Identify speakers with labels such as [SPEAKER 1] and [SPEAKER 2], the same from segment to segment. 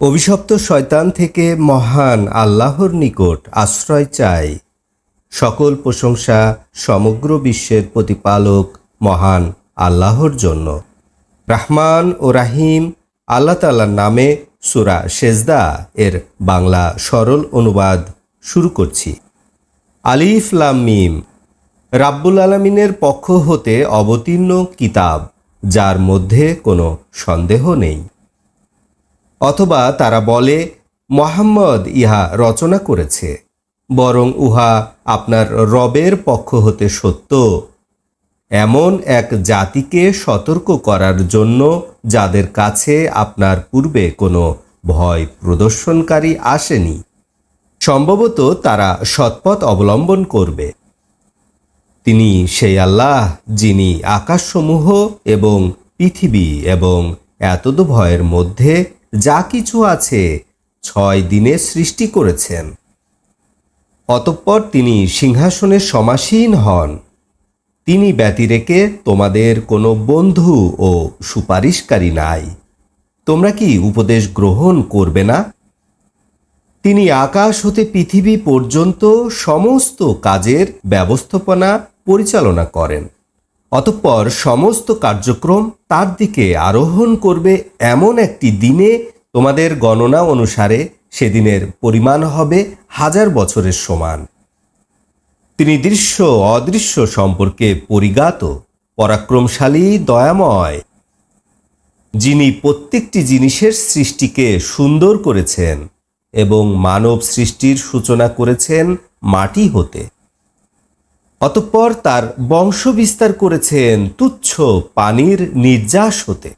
[SPEAKER 1] অভিশপ্ত শয়তান থেকে মহান আল্লাহর নিকট আশ্রয় চাই। সকল প্রশংসা সমগ্র বিশ্বের প্রতিপালক মহান আল্লাহর জন্য। রাহমান ও রাহিম আল্লাহ তাল্লার নামে সুরা সেজদা এর বাংলা সরল অনুবাদ শুরু করছি। আলিফ লাম মিম। রাব্বুল আলমিনের পক্ষ হতে অবতীর্ণ কিতাব, যার মধ্যে কোনো সন্দেহ নেই। অথবা তারা বলে, মোহাম্মদ ইহা রচনা করেছে, বরং উহা আপনার রবের পক্ষ হতে সত্য। এমন এক জাতিকে সতর্ক করার জন্য যাদের কাছে আপনার পূর্বে কোনো ভয় প্রদর্শনকারী আসেনি। সম্ভবত তারা সৎপথ অবলম্বন করবে। তিনি সেই আল্লাহ যিনি আকাশসমূহ এবং পৃথিবী এবং এতদ ভয়ের মধ্যে যা কিছু আছে ছয় দিনে সৃষ্টি করেছেন। অতঃপর তিনি সিংহাসনে সমাসীন হন। তিনি ব্যতিরেকে তোমাদের কোনো বন্ধু ও সুপারিশকারী নাই। তোমরা কি উপদেশ গ্রহণ করবে না? তিনি আকাশ হতে পৃথিবী পর্যন্ত সমস্ত কাজের ব্যবস্থাপনা পরিচালনা করেন। অতঃপর সমস্ত কার্যক্রম তার দিকে আরোহণ করবে এমন একটি দিনে তোমাদের গণনা অনুসারে সেদিনের পরিমাণ হবে হাজার বছরের সমান। তিনি দৃশ্য অদৃশ্য সম্পর্কে পরিজ্ঞাত, পরাক্রমশালী, দয়াময়। যিনি প্রত্যেকটি জিনিসের সৃষ্টিকে সুন্দর করেছেন এবং মানব সৃষ্টির সূচনা করেছেন মাটি হতে। অতঃপর তার বংশ বিস্তার করেছেন তুচ্ছ পানির নির্যাস হতে।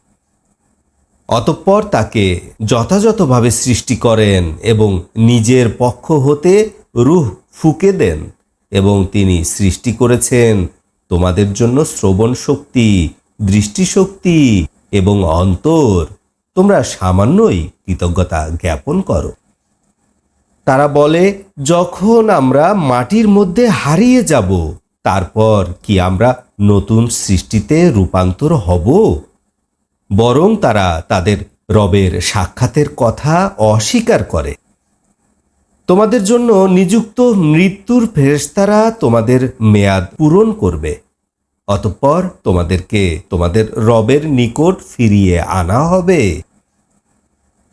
[SPEAKER 1] অতঃপর তাকে যথাযথভাবে সৃষ্টি করেন এবং নিজের পক্ষ হতে রুহ ফুকে দেন এবং তিনি সৃষ্টি করেছেন তোমাদের জন্য শ্রবণ শক্তি, দৃষ্টিশক্তি এবং অন্তর। তোমরা সামান্যই কৃতজ্ঞতা জ্ঞাপন করো। তারা বলে, যখন আমরা মাটির মধ্যে হারিয়ে যাব, তারপর কি আমরা নতুন সৃষ্টিতে রূপান্তর হব? বরং তারা তাদের রবের সাক্ষাতের কথা অস্বীকার করে। তোমাদের জন্য নিযুক্ত মৃত্যুর ফেরেশতারা তোমাদের মেয়াদ পূরণ করবে, অতঃপর তোমাদেরকে তোমাদের রবের নিকট ফিরিয়ে আনা হবে।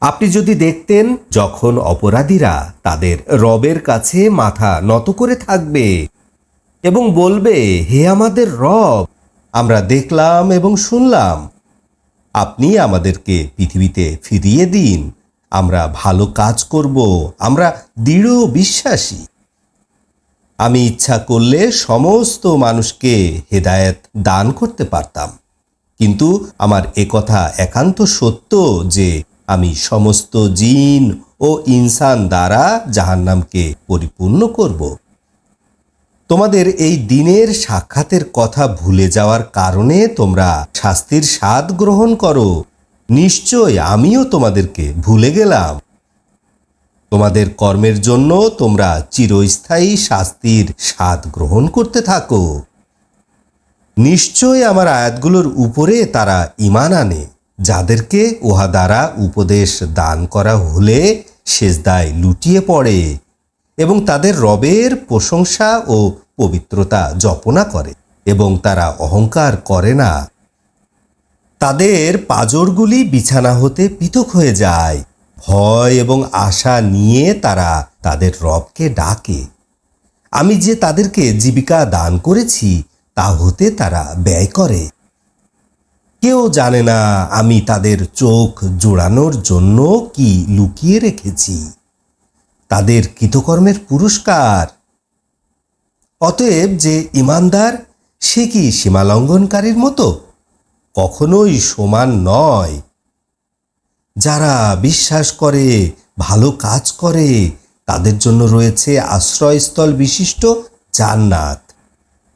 [SPEAKER 1] আপনি যদি দেখতেন যখন অপরাধীরা তাদের রবের কাছে মাথা নত করে থাকবে এবং বলবে, হে আমাদের রব, আমরা দেখলাম এবং শুনলাম। আপনি আমাদেরকে পৃথিবীতে ফিরিয়ে দিন। আমরা ভালো কাজ করব। আমরা দৃঢ় বিশ্বাসী। আমি ইচ্ছা করলে সমস্ত মানুষকে হেদায়েত দান করতে পারতাম। কিন্তু আমার একথা একান্ত সত্য যে আমি সমস্ত জিন ও ইনসান দ্বারা জাহান্নামকে পরিপূর্ণ করব। তোমাদের এই দিনের সাক্ষাতের কথা ভুলে যাওয়ার কারণে তোমরা শাস্তির স্বাদ গ্রহণ করো। নিশ্চয় আমিও তোমাদেরকে ভুলে গেলাম। তোমাদের কর্মের জন্য তোমরা চিরস্থায়ী শাস্তির স্বাদ গ্রহণ করতে থাকো। নিশ্চয় আমার আয়াতগুলোর উপরে তারা ইমান আনে। যাদেরকে উহা দ্বারা উপদেশ দান করা হলে সেজদায় লুটিয়ে পড়ে এবং তাদের রবের প্রশংসা ও পবিত্রতা জপনা করে এবং তারা অহংকার করে না। তাদের পাজরগুলি বিছানা হতে পৃথক হয়ে যায়। ভয় এবং আশা নিয়ে তারা তাদের রবকে ডাকে। আমি যে তাদেরকে জীবিকা দান করেছি, তা হতে তারা ব্যয় করে। কেউ জানে না আমি তাদের চোখ জোড়ানোর জন্য কি লুকিয়ে রেখেছি। তাদের কৃতকর্মের পুরস্কার। অতএব যে ইমানদার, সে কি সীমালঙ্ঘনকারীর মতো? কখনোই সমান নয়। যারা বিশ্বাস করে, ভালো কাজ করে, তাদের জন্য রয়েছে আশ্রয়স্থল বিশিষ্ট জান্নাত।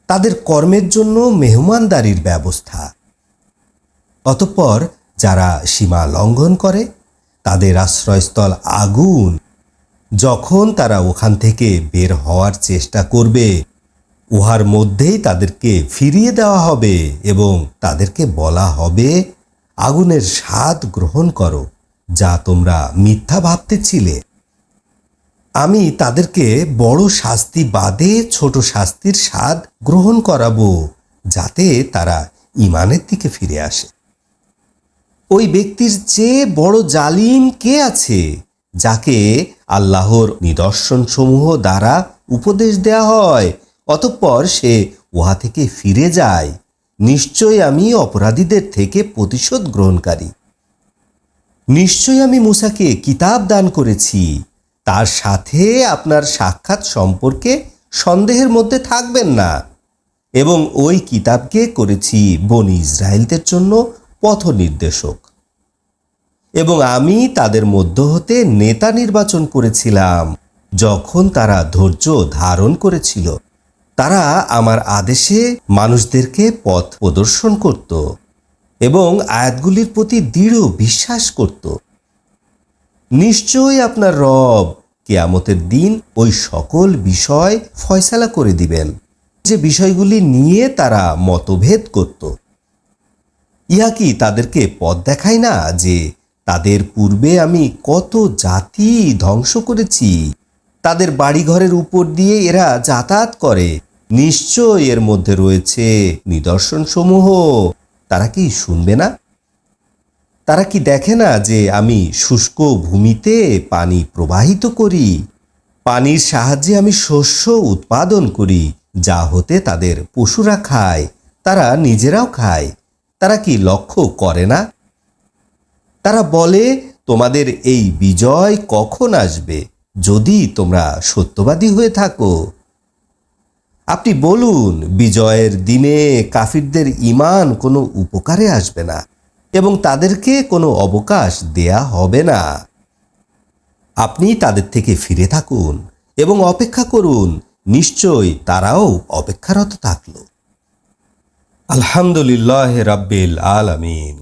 [SPEAKER 1] তাদের কর্মের জন্য মেহমানদারির ব্যবস্থা। অতঃপর যারা সীমা লঙ্ঘন করে, তাদের আশ্রয়স্থল আগুন। যখন তারা ওখান থেকে বের হওয়ার চেষ্টা করবে, উহার মধ্যেই তাদেরকে ফিরিয়ে দেওয়া হবে এবং তাদেরকে বলা হবে, আগুনের স্বাদ গ্রহণ করো, যা তোমরা মিথ্যা ভাবতেছিলে। আমি তাদেরকে বড় শাস্তি বাদে ছোট শাস্তির স্বাদ গ্রহণ করাবো, যাতে তারা ইমানের দিকে ফিরে আসে। ওই ব্যক্তির চেয়ে বড় জালিম কে আছে যাকে আল্লাহর নিদর্শনসমূহ দ্বারা উপদেশ দেয়া হয়? অতঃপর সে উহা থেকে ফিরে যায়। নিশ্চয় আমি অপরাধীদের থেকে প্রতিশোধ গ্রহণকারী। নিশ্চয় আমি মুসাকে কিতাব দান করেছি। তার সাথে আপনার সাক্ষাৎ সম্পর্কে সন্দেহের মধ্যে থাকবেন না। এবং ওই কিতাবকে করেছি বনি ইসরায়েলদের জন্য পথ নির্দেশক এবং আমি তাদের মধ্য হতে নেতা নির্বাচন করেছিলাম, যখন তারা ধৈর্য ধারণ করেছিল। তারা আমার আদেশে মানুষদেরকে পথ প্রদর্শন করত এবং আয়াতগুলির প্রতি দৃঢ় বিশ্বাস করত। নিশ্চয়ই আপনার রব কেয়ামতের দিন ওই সকল বিষয় ফয়সালা করে দিবেন। যে বিষয়গুলি নিয়ে তারা মতভেদ করত। ইহা কি তাদেরকে পথ দেখায় না যে তাদের পূর্বে আমি কত জাতি ধ্বংস করেছি? তাদের বাড়িঘরের উপর দিয়ে এরা যাতায়াত করে। নিশ্চয় এর মধ্যে রয়েছে নিদর্শনসমূহ। তারা কি শুনবে না? তারা কি দেখে না যে আমি শুষ্ক ভূমিতে পানি প্রবাহিত করি? পানির সাহায্যে আমি শস্য উৎপাদন করি, যা হতে তাদের পশুরা খায়, তারা নিজেরাও খায়। তারা কি লক্ষ্য করে না? তারা বলে, তোমাদের এই বিজয় কখন আসবে যদি তোমরা সত্যবাদী হয়ে থাকো? আপনি বলুন, বিজয়ের দিনে কাফিরদের ইমান কোনো উপকারে আসবে না এবং তাদেরকে কোনো অবকাশ দেয়া হবে না। আপনি তাদের থেকে ফিরে থাকুন এবং অপেক্ষা করুন, নিশ্চয় তারাও অপেক্ষারত থাকল। আলহামদুলিল্লাহ রাব্বিল আলামিন